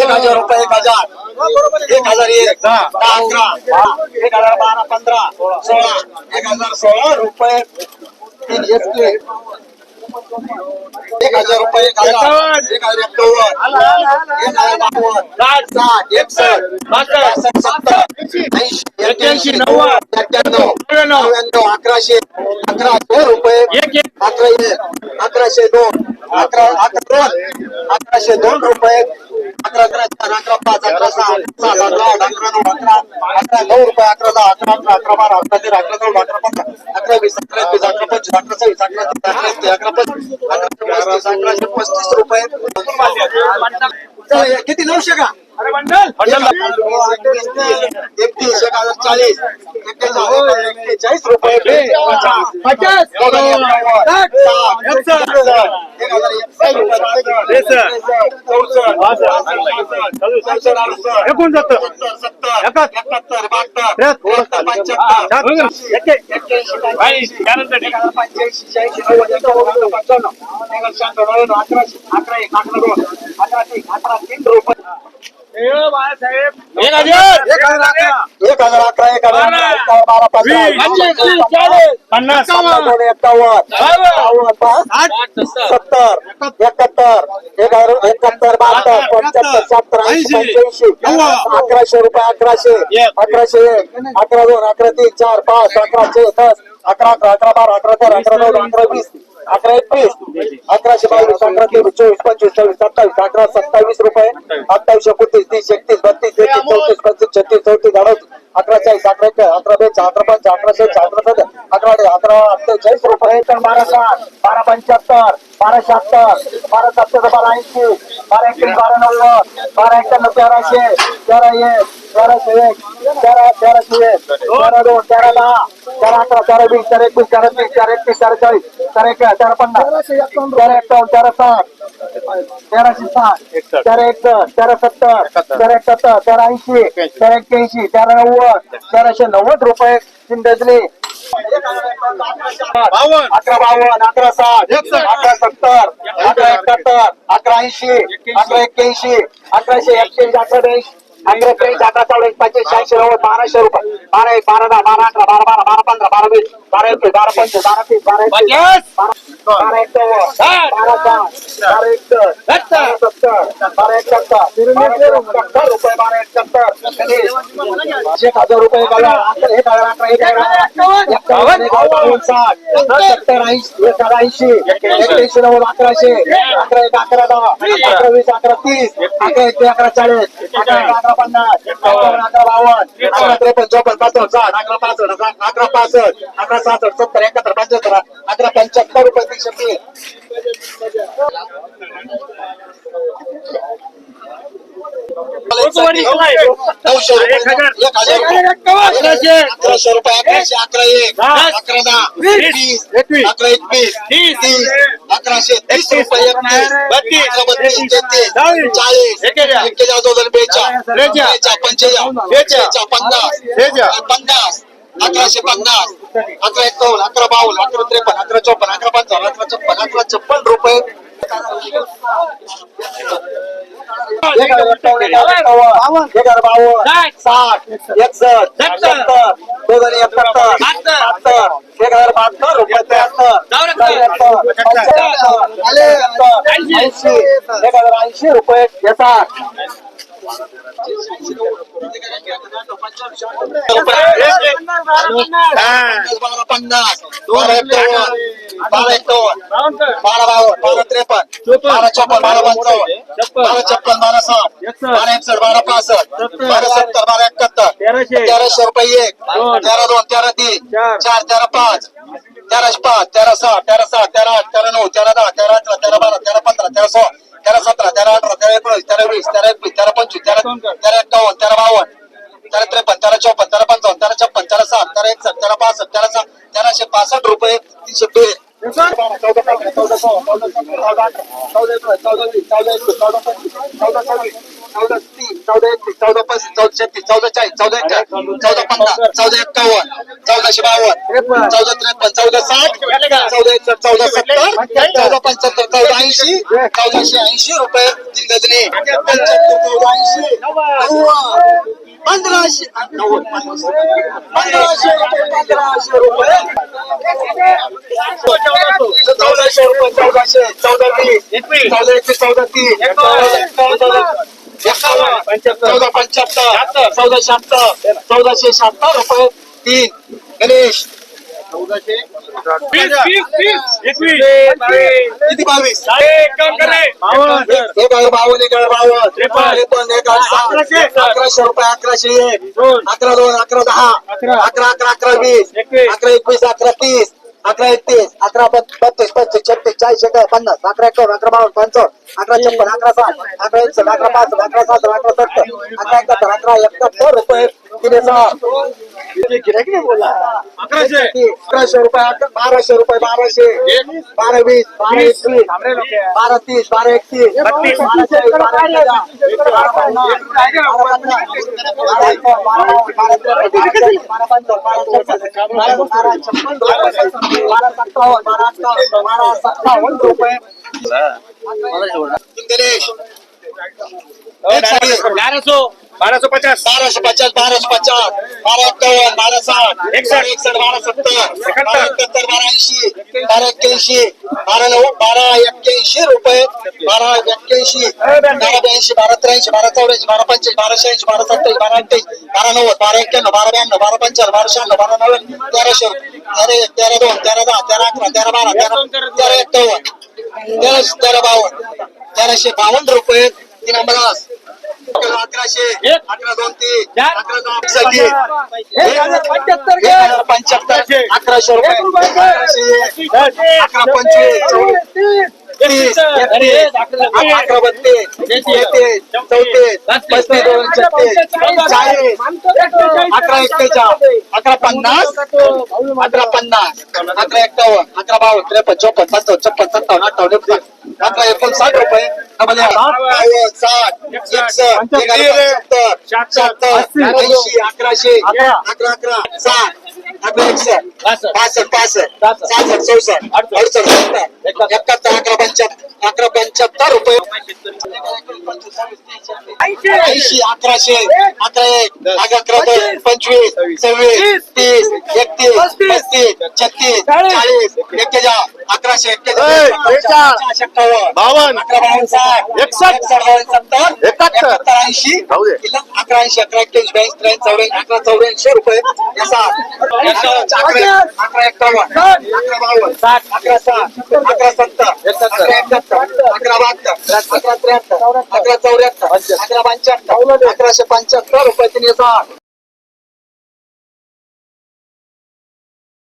एक हजार रुपये एक हजार. एक हजार एक दहा अकरा एक हजार बारा पंधरा सोळा. एक हजार सोळा रुपये. तीन एक हजार रुपये एक हजार. एक हजार एकावन्न. एक हजार बावन्न. साठ. एकसष्ट. सत्तर. ऐंशी एक्क्याऐंशी नव्वद. एक्क्याण्णव नव्याण्णव. अकराशे. अकराशे रुपये. अकरा एक. अकराशे दोन. अकरा अकरा दोन. अकराशे दोन रुपये. अकरा अकरा चार अकरा पाच अकरा सहा सात अकरा आठ अकरा नऊ अकरा अकरा नऊ रुपये अकरा दहा अकरा अकरा अकरा बारा अकरा तेरा अकरा चौदा अकरा पंधरा अकरा वीस अकरा एकवीस अकरा पंचवीस अकरा सव्वीस अकरा तीस अकरा एकतीस अकरा पस्तीस अकरा पस्तीस अकराशे पस्तीस रुपये. किती? नऊशे का? एकतीस एक हजार चाळीस एक्केचाळीस रुपये पचास एकोणसत्तर सत्तर एकाहत्तर पंच्याण्णव अकराशे अकरा एक अकरा दोन अकरा तीन अकरा तीन रुपये एक हजार. एक हजार अकरा. एक हजार अकरा एक हजार बारा. पंधरा पन्नास दोन एकावन्न. एकावन्न पाच. सत्तर. एकाहत्तर. एक हजार एकाहत्तर बहात्तर पंच्याहत्तर सत्तर ऐंशी पंच्याऐंशी. अकराशे रुपये अकराशे. अकराशे एक. अकरा दोन अकरा तीन चार पाच अकराशे दस अकरा अकरा अकरा बारा अकरा तेरा अकरा नऊ अकरा वीस. अकरा एकवीस. अकराशे बावीस अकरा तेवीस चोवीस पंचवीस चोवीस सत्तावीस अकरा सत्तावीस रुपये. अठ्ठावीस एकोणतीस तीस एकतीस बत्तीस तेहतीस चौतीस पंचवीस छत्तीस चौतीस अडतीस. अकरा चाळीस अकरा एक अकरा बेच अकरा पंच अकरा शेच अकरा सद अकरा अकरा अठ्ठेचाळीस रुपये तर बारा साठ बारा पंच्याहत्तर बारा शहात्तर बारा सत्तर बारा ऐंशी बारा एकशे बारा नव्वद बारा एक्क्याण्णव तेराशे तेरा एक तेराशे एक तेरा तेराशे एक तेरा दोन तेरा दहा तेरा अकरा तेरा वीस तेरा एकवीस तेरा तीस तेरा एकतीस तेरा चाळीस तेरा एक तेरा पन्नास तेरा एकावन्न तेरा साठ तेराशे साठ तेरा एक तेरा सत्तर तेरा एकाहत्तर तेरा ऐंशी तेरा एक्क्याऐंशी तेरा नव्वद तेराशे नव्वद रुपये डझने. अकरा बावन्न अकरा साठ अकरा सत्तर अकरा एकाहत्तर अकरा ऐंशी अकरा एक्क्याऐंशी अकराशे एक्क्याऐंशी अकरा ब्याऐंशी अकरा त्र्याऐंशी अकरा चौऱ्याऐंशी पंच्याऐंशी शहाऐंशी नव्वद बाराशे रुपये. बारा एक बारा दहा बारा अकरा बारा बारा बारा पंधरा बारा वीस बारा एकवीस बारा पंचवीस बारा तीस बारा बारा बारा एक बारा बारा एकसष्ट सत्तर बारा सत्तर रुपये बारा एक हजार रुपये बघा एक हजार अकरा एक हजार साठ सत्तर ऐंशी एक हजार ऐंशी नव्वद अकराशे अकरा एक अकरा दहा अकरा वीस अकरा तीस अकरा एक अकरा चाळीस अकरा एक अकरा पन्नास अकरा बावन बावन्न अकरा त्रेपन्न चौपन्न पासष्ट साठ अकरा पासष्ट अकरा पासष्ट अकरा सहासष्ट सत्तर एकाहत्तर पंच्याहत्तर अकरा पंच्याहत्तर रुपये नऊशे रुपये एक हजार अकराशे रुपये अकराशे अकरा एक अकरा दहा वीस अकरा एकवीस तीस अकराशे तीस रुपये एकतीस बत्तीस बत्तीस तेहतीस चाळीस एक्केचाळीस दोन बेचाळीस पंचेचाळीस पन्नास पन्नास अकराशे पन्नास अकरा एकावन्न अकरा बावन्न अकरा त्रेपन्न अकरा चौपन्न अकरा पंचावन्न अकरा छप्पन अकरा छप्पन रुपये. साठ. एकसष्ट सत्तर. दोन हजार एकाहत्तर बहात्तर एक हजार बहात्तर रुपये त्र्याहत्तर त्र्याहत्तर, पंच्याहत्तर, ऐंशी एक हजार ऐंशी रुपये येतात पन्नास दोन एकावन्न बारा एकावन्न बारा बावन बारा त्रेपन्न बारा छप्पन बारा पंचावन्न बारा छप्पन बारा साठ बारा एकसष्ट बारा पासष्ट बारा सत्तर बारा एकाहत्तर तेराशे रुपये एक तेरा दोन तेरा तीन चार तेरा पाच तेराशे पाच तेरा सहा तेरा सात तेरा आठ तेरा नऊ तेरा दहा तेरा अठरा तेरा बारा तेरा पंधरा तेरा सोळा तेरा सतरा तेरा अठरा तेरा एकोणीस तेरा वीस तेरा एकवीस तेरा पंचवीस तेरा तेरा एकावन्न तेरा बावन्न तेरा त्रेपन्न तेरा चौपन्न तेरा पंचावन्न तेरा छप्पन तेरा साठ तेरा एकसष्ट तेरा पासष्ट तेरा साठ तेराशे पासष्ट रुपये तीनशे चौदा चौदा चौदा चौदा चौदा चौदा एकतीस चौदा पस्तीस चौदा छत्तीस चौदा चाळीस चौदा चौदा पन्नास चौदा एक्कावन्न चौदाशे बावन्न चौदा त्रेपन्न चौदा साठ चौदा एक चौदा सत्तर चौदा पंच्याहत्तर चौदा ऐंशी चौदाशे ऐंशी रुपये तीन पंच्याहत्तर चौदा ऐंशी नव्वद पंधराशे नव्वद पंधराशे रुपये पंधराशे रुपये चौदाशे रुपये चौदाशे चौदा वीस चौदा एकवीस चौदा तीस चौदा पंच्याहत्तर. चौदा शहात्तर. चौदाशे शहात्तर रुपये. तीन. गणेश. चौदाशे. किती बावीस. एक आहे बावन्न. एक आहे बावन्न. त्रेपन्न. एक अकराशे. रुपये अकराशे एक. अकरा दोन अकरा दहा. अकरा. अकरा अकरा वीस. अकरा एकवीस अकरा तीस. अकरा एकतीस अकरा बत्तीस पस्तीस छत्तीस चाळीस एक पन्नास अकरा एकावन्न अकरा बावन्न पंचावन्न अकरा छप्पन अकरा साठ अकरा एकसष्ट अकरा पाच अकरा सात अकरा सत्तर अकरा एकाहत्तर अकरा एकाहत्तर रुपये तीन हजार बोला अकराशे रुपये अक- बाराशे रुपये बाराशे बारा वीस बारा एकवीस बारा तीस बारा एकतीस बारा चाळीस बारा एकतीस, बारा पन्नास, बारा पन्नास, बारा एकावन्न, बारा बावन्न, बारा त्रेपन्न, बारा पंचावन्न, बारा छप्पन्न, बारा बारा छप्पन्न रुपये, बारा सत्तावन्न बारा अठ्ठावन्न बारा सत्तावन्न रुपये बाराशे पचास. बाराशे पचास बाराशे पचास. बारा एक्कावन्न बारा साठ. एकसष्ट एकसष्ट बारा सत्तर. बारा एकाहत्तर बारा ऐंशी. बारा एक्क्याऐंशी. बारा नऊ बारा एक्क्याऐंशी रुपये. बारा एक्क्याऐंशी. बारा ब्याऐंशी बारा त्र्याऐंशी बारा चौऱ्याऐंशी बारा पंच्याऐंशी बारा शहाऐंशी बारा सत्तावीस बारा अठ्ठावीस बारा नव्वद बारा एक्क्याण्णव बारा ब्याण्णव बारा पंच्याण्णव बारा शहाण्णव बारा नव्याण्णव तेराशे तेरा एक तेरा दोन तेरा दहा तेरा अकरा तेरा बारा तेरा तेरा एक्कावन्न तेराशे तेरा बावन्न तेराशे बावन्न रुपये. तीन अंबरास पंच्याहत्तर अकराशे. रुपये. अकरा पंचवीस. अकरा बत्तीस तेहतीस चौतीस पस्तीस दोन छत्तीस चाळीस अकरा एक्केचाळ अकरा पन्नास अकरा पन्नास अकरा एक्कावन्न अकरा बावन्न त्रेपन्न चौपन्न पंचावन्न छप्पन सत्तावन्न अठ्ठावन्न अकरा एकोणसाठ रुपये. ऐंशी. अकराशे. अकरा. अकरा साठ. अकरा एकसष्ट. पासष्ट पासष्ट सहासष्ट चौसष्ट. अडुसष्ट. एकाहत्तर अकरा पंच्याहत्तर अकरा पंच्याहत्तर रुपये ऐंशी अकराशे अकरा एक अकरा दोन पंचवीस सव्वीस तीस एकतीस पस्तीस छत्तीस चाळीस एक्केचाळ अकराशे एक्कावन्न बावन्न अकरा बावन्न साठ एकसष्ट. सत्तर एकाहत्तर. ऐंशी अकरा ऐंशी अकरा एक्क्याऐंशी ब्याऐंशी त्र्याऐंशी चौऱ्याऐंशी अकरा चौऱ्याऐंशी रुपये अकरा अकरा एक्कावन्न अकरा बावन्न साठ अकरा साठ अकरा सत्तर अकरा एकाहत्तर अकरा बहात्तर अकरा त्र्याहत्तर अकरा चौऱ्याहत्तर अकरा पंच्याहत्तर अकराशे पंच्याहत्तर रुपये तीन साठ